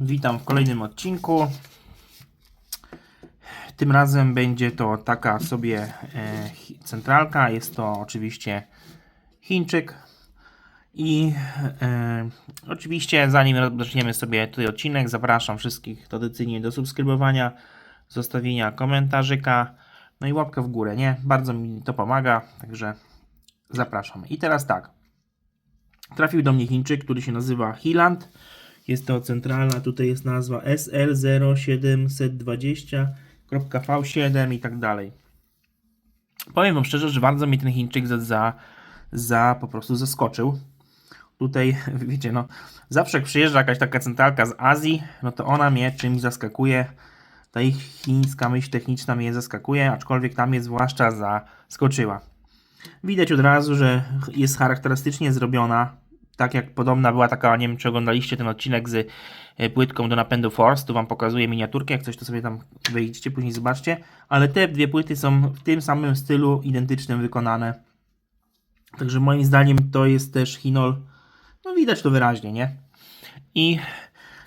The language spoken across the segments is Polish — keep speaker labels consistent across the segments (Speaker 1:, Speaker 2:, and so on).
Speaker 1: Witam w kolejnym odcinku. Tym razem będzie to taka sobie e, centralka. Jest to oczywiście Chińczyk. I e, oczywiście, zanim zaczniemy sobie tutaj odcinek, zapraszam wszystkich tradycyjnie do subskrybowania, zostawienia komentarzyka, no i łapkę w górę, nie? Bardzo mi to pomaga, także zapraszam. I teraz tak. Trafił do mnie Chińczyk, który się nazywa Hiland. Jest to centralna, tutaj jest nazwa SL0720.V7 i tak dalej. Powiem Wam szczerze, że bardzo mnie ten Chińczyk za, za, za po prostu zaskoczył. Tutaj, wiecie, no, zawsze jak przyjeżdża jakaś taka centralka z Azji, no to ona mnie czymś zaskakuje. Ta ich chińska myśl techniczna mnie zaskakuje, aczkolwiek tam mnie zwłaszcza zaskoczyła. Widać od razu, że jest charakterystycznie zrobiona, tak jak podobna była taka, nie wiem czy oglądaliście ten odcinek z e, płytką do napędu Force, tu Wam pokazuję miniaturkę, jak coś to sobie tam wejdziecie, później zobaczcie, ale te dwie płyty są w tym samym stylu identycznym wykonane. Także moim zdaniem to jest też Hinol, no widać to wyraźnie, nie? I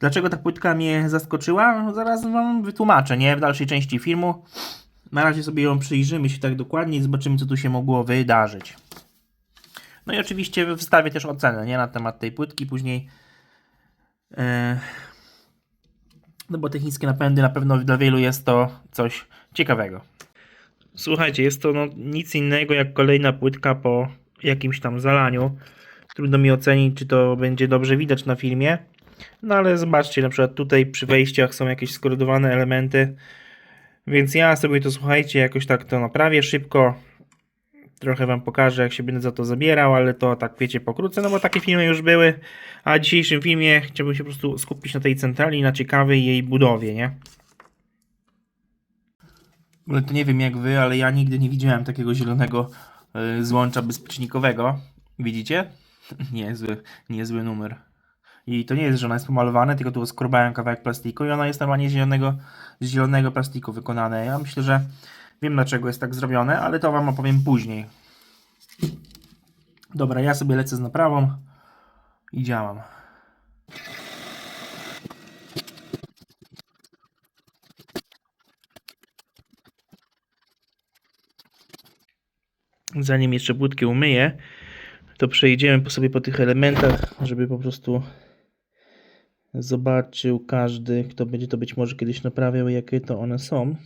Speaker 1: dlaczego ta płytka mnie zaskoczyła? No, zaraz Wam wytłumaczę, nie? W dalszej części filmu. Na razie sobie ją przyjrzymy się tak dokładnie i zobaczymy, co tu się mogło wydarzyć. No i oczywiście wstawię też ocenę nie, na temat tej płytki później. E, no bo te napędy na pewno dla wielu jest to coś ciekawego. Słuchajcie, jest to no, nic innego jak kolejna płytka po jakimś tam zalaniu. Trudno mi ocenić, czy to będzie dobrze widać na filmie. No ale zobaczcie, na przykład tutaj przy wejściach są jakieś skorydowane elementy. Więc ja sobie to słuchajcie, jakoś tak to naprawię szybko. Trochę wam pokażę, jak się będę za to zabierał, ale to tak wiecie pokrótce, no bo takie filmy już były. A w dzisiejszym filmie chciałbym się po prostu skupić na tej centrali, na ciekawej jej budowie, nie? Ale to nie wiem jak wy, ale ja nigdy nie widziałem takiego zielonego y, złącza bezpiecznikowego. Widzicie? Niezły, niezły numer. I to nie jest, że ona jest pomalowana, tylko tu skrobałem kawałek plastiku i ona jest normalnie z zielonego, z zielonego plastiku wykonane. Ja myślę, że wiem dlaczego jest tak zrobione, ale to wam opowiem później. Dobra, ja sobie lecę z naprawą i działam. Zanim jeszcze płytkę umyję, to przejdziemy po sobie po tych elementach, żeby po prostu zobaczył każdy, kto będzie to być może kiedyś naprawiał, jakie to one są.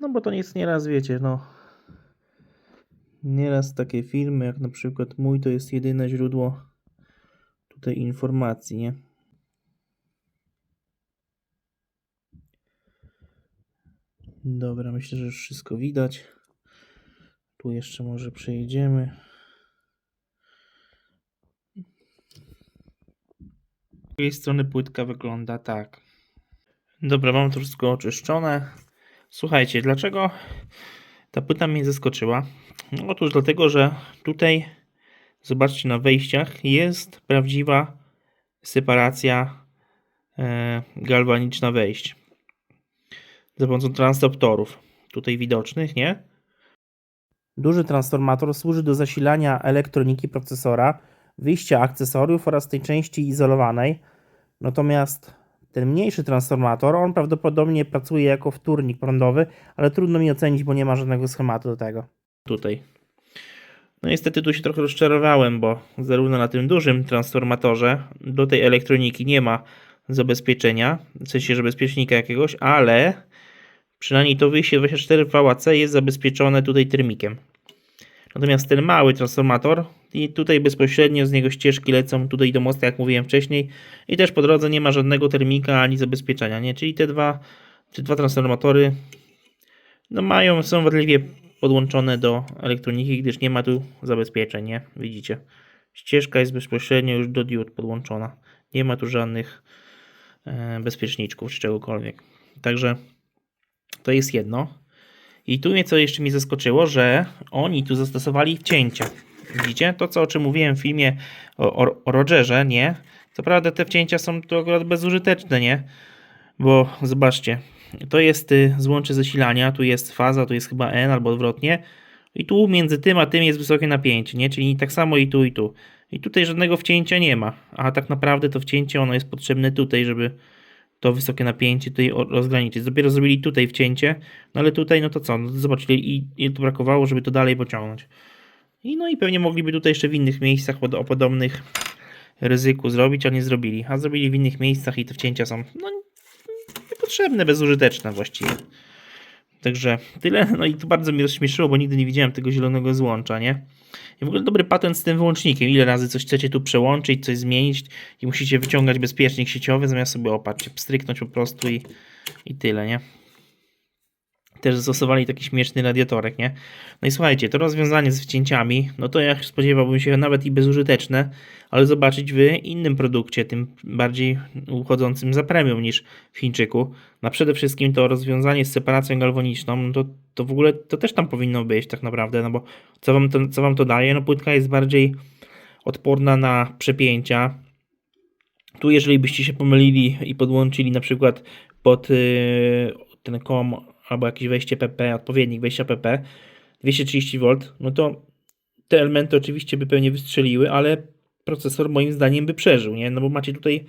Speaker 1: No bo to jest nieraz, wiecie, no nieraz takie filmy, jak na przykład mój, to jest jedyne źródło tutaj informacji, nie? Dobra, myślę, że już wszystko widać. Tu jeszcze może przejedziemy. Z tej strony płytka wygląda tak. Dobra, mam to wszystko oczyszczone. Słuchajcie, dlaczego ta płyta mnie zaskoczyła? No, otóż dlatego, że tutaj, zobaczcie na wejściach, jest prawdziwa separacja e, galwaniczna wejść. Za pomocą transportorów, tutaj widocznych, nie? Duży transformator służy do zasilania elektroniki procesora, wyjścia akcesoriów oraz tej części izolowanej. Natomiast ten mniejszy transformator, on prawdopodobnie pracuje jako wtórnik prądowy, ale trudno mi ocenić, bo nie ma żadnego schematu do tego. Tutaj. No niestety tu się trochę rozczarowałem, bo zarówno na tym dużym transformatorze do tej elektroniki nie ma zabezpieczenia, w sensie, że bezpiecznika jakiegoś, ale przynajmniej to wyjście 24 VAC jest zabezpieczone tutaj termikiem. Natomiast ten mały transformator i tutaj bezpośrednio z niego ścieżki lecą tutaj do mosta, jak mówiłem wcześniej. I też po drodze nie ma żadnego termika ani zabezpieczenia, nie? Czyli te dwa, te dwa transformatory no mają, są wadliwie podłączone do elektroniki, gdyż nie ma tu zabezpieczeń, nie? Widzicie? Ścieżka jest bezpośrednio już do diod podłączona. Nie ma tu żadnych e, bezpieczniczków czy czegokolwiek. Także to jest jedno. I tu mnie co jeszcze mi zaskoczyło, że oni tu zastosowali wcięcia. Widzicie? To, co o czym mówiłem w filmie o, o, o Rogerze, nie? Co prawda te wcięcia są tu akurat bezużyteczne, nie? Bo zobaczcie, to jest y, złącze zasilania, tu jest faza, tu jest chyba N albo odwrotnie. I tu między tym a tym jest wysokie napięcie, nie? Czyli tak samo i tu i tu. I tutaj żadnego wcięcia nie ma, a tak naprawdę to wcięcie ono jest potrzebne tutaj, żeby to wysokie napięcie tutaj rozgraniczyć. Dopiero zrobili tutaj wcięcie, no ale tutaj no to co, no to zobaczcie i, i to brakowało, żeby to dalej pociągnąć. I no i pewnie mogliby tutaj jeszcze w innych miejscach o podobnych ryzyku zrobić, a nie zrobili. A zrobili w innych miejscach i te wcięcia są no, niepotrzebne, bezużyteczne właściwie. Także tyle. No i to bardzo mnie rozśmieszyło, bo nigdy nie widziałem tego zielonego złącza, nie? I w ogóle dobry patent z tym wyłącznikiem. Ile razy coś chcecie tu przełączyć, coś zmienić i musicie wyciągać bezpiecznik sieciowy, zamiast sobie opatrzcie, stryknąć po prostu i, i tyle, nie? Też zastosowali taki śmieszny radiatorek, nie? No i słuchajcie, to rozwiązanie z wcięciami, no to ja spodziewałbym się nawet i bezużyteczne, ale zobaczyć w innym produkcie, tym bardziej uchodzącym za premium niż w Chińczyku. Na przede wszystkim to rozwiązanie z separacją galwaniczną, no to, to w ogóle to też tam powinno być tak naprawdę, no bo co wam to, co wam to daje? No płytka jest bardziej odporna na przepięcia. Tu jeżeli byście się pomylili i podłączyli na przykład pod yy, ten kom albo jakieś wejście PP, odpowiednik wejścia PP 230V, no to te elementy oczywiście by pewnie wystrzeliły, ale procesor moim zdaniem by przeżył, nie? No bo macie tutaj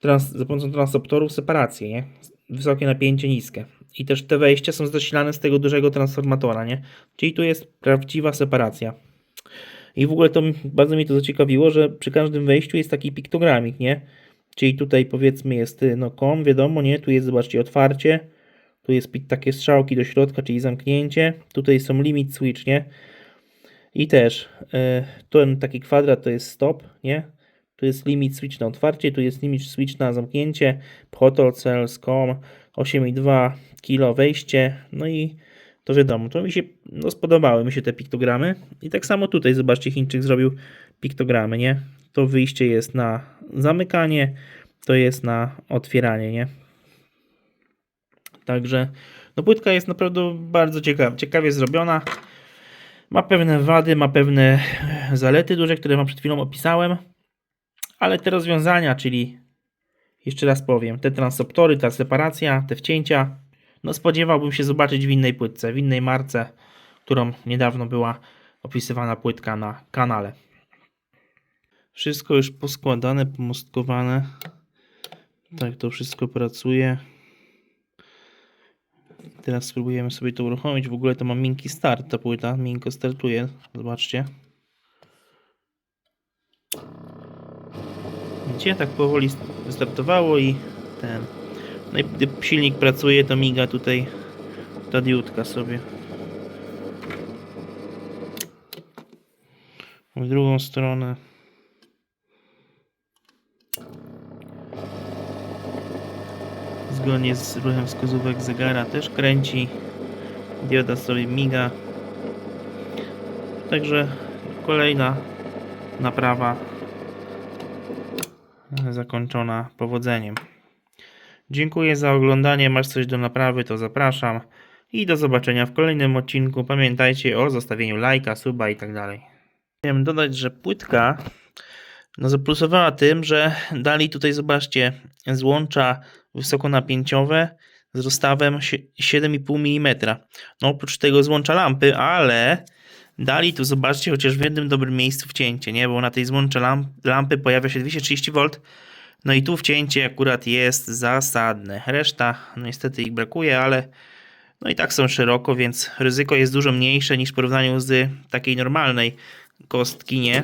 Speaker 1: trans, za pomocą transorptorów separację, nie? Wysokie napięcie, niskie. I też te wejścia są zasilane z tego dużego transformatora, nie? Czyli tu jest prawdziwa separacja. I w ogóle to bardzo mnie to zaciekawiło, że przy każdym wejściu jest taki piktogramik, nie? Czyli tutaj powiedzmy jest y, no kom, wiadomo, nie? Tu jest zobaczcie otwarcie, tu jest takie strzałki do środka, czyli zamknięcie. Tutaj są limit switch, nie? I też e, ten taki kwadrat to jest stop, nie? Tu jest limit switch na otwarcie, tu jest limit switch na zamknięcie, Protol Cells, COM, 8,2 kilo wejście, no i to wiadomo, to mi się no, spodobały mi się te piktogramy. I tak samo tutaj, zobaczcie, Chińczyk zrobił piktogramy, nie? To wyjście jest na zamykanie, to jest na otwieranie, nie? Także no płytka jest naprawdę bardzo ciekawa, ciekawie zrobiona. Ma pewne wady, ma pewne zalety duże, które wam przed chwilą opisałem. Ale te rozwiązania, czyli jeszcze raz powiem, te transoptory, ta separacja, te wcięcia, no spodziewałbym się zobaczyć w innej płytce, w innej marce, którą niedawno była opisywana płytka na kanale. Wszystko już poskładane, pomostkowane. Tak to wszystko pracuje. Teraz spróbujemy sobie to uruchomić. W ogóle to ma miękki start ta płyta. Miękko startuje. Zobaczcie. Widzicie? Tak powoli wystartowało i ten. No i gdy silnik pracuje, to miga tutaj ta diodka sobie. W drugą stronę. Zgodnie z ruchem wskazówek zegara też kręci. Dioda sobie miga. Także kolejna naprawa zakończona powodzeniem. Dziękuję za oglądanie. Masz coś do naprawy, to zapraszam. I do zobaczenia w kolejnym odcinku. Pamiętajcie o zostawieniu lajka, suba i tak dalej. Chciałem dodać, że płytka no, zaplusowała tym, że dali tutaj, zobaczcie, złącza wysokonapięciowe z rozstawem sie- 7,5 mm. No oprócz tego złącza lampy, ale dali tu, zobaczcie, chociaż w jednym dobrym miejscu wcięcie, nie? Bo na tej złącze lamp, lampy pojawia się 230V, no i tu wcięcie akurat jest zasadne. Reszta, no niestety ich brakuje, ale no i tak są szeroko, więc ryzyko jest dużo mniejsze niż w porównaniu z takiej normalnej kostki, nie?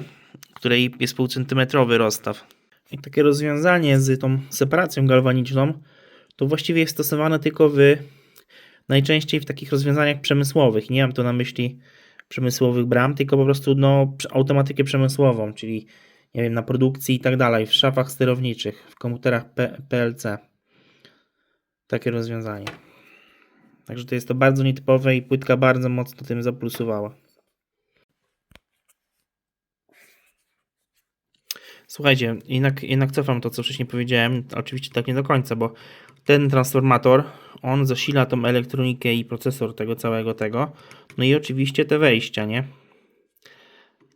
Speaker 1: Której jest półcentymetrowy rozstaw. I takie rozwiązanie z tą separacją galwaniczną to właściwie jest stosowane tylko w najczęściej w takich rozwiązaniach przemysłowych. Nie mam tu na myśli przemysłowych bram, tylko po prostu no, automatykę przemysłową, czyli nie wiem, na produkcji i tak dalej, w szafach sterowniczych, w komputerach P- PLC. Takie rozwiązanie. Także to jest to bardzo nietypowe i płytka bardzo mocno tym zaplusowała. Słuchajcie, jednak, jednak cofam to, co wcześniej powiedziałem. Oczywiście tak nie do końca, bo ten transformator, on zasila tą elektronikę i procesor tego całego tego. No i oczywiście te wejścia, nie?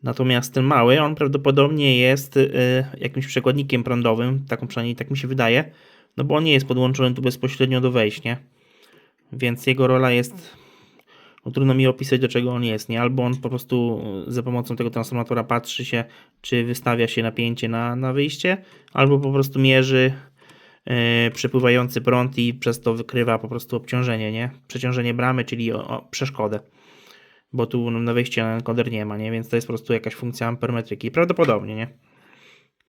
Speaker 1: Natomiast ten mały, on prawdopodobnie jest y, jakimś przekładnikiem prądowym, taką przynajmniej tak mi się wydaje, no bo on nie jest podłączony tu bezpośrednio do wejść, nie? Więc jego rola jest no trudno mi opisać, do czego on jest, nie? Albo on po prostu y, za pomocą tego transformatora patrzy się, czy wystawia się napięcie na, na wyjście, albo po prostu mierzy yy, przepływający prąd i przez to wykrywa po prostu obciążenie, nie? Przeciążenie bramy, czyli o, o przeszkodę. Bo tu na wejście na encoder nie ma, nie? Więc to jest po prostu jakaś funkcja ampermetryki. Prawdopodobnie, nie?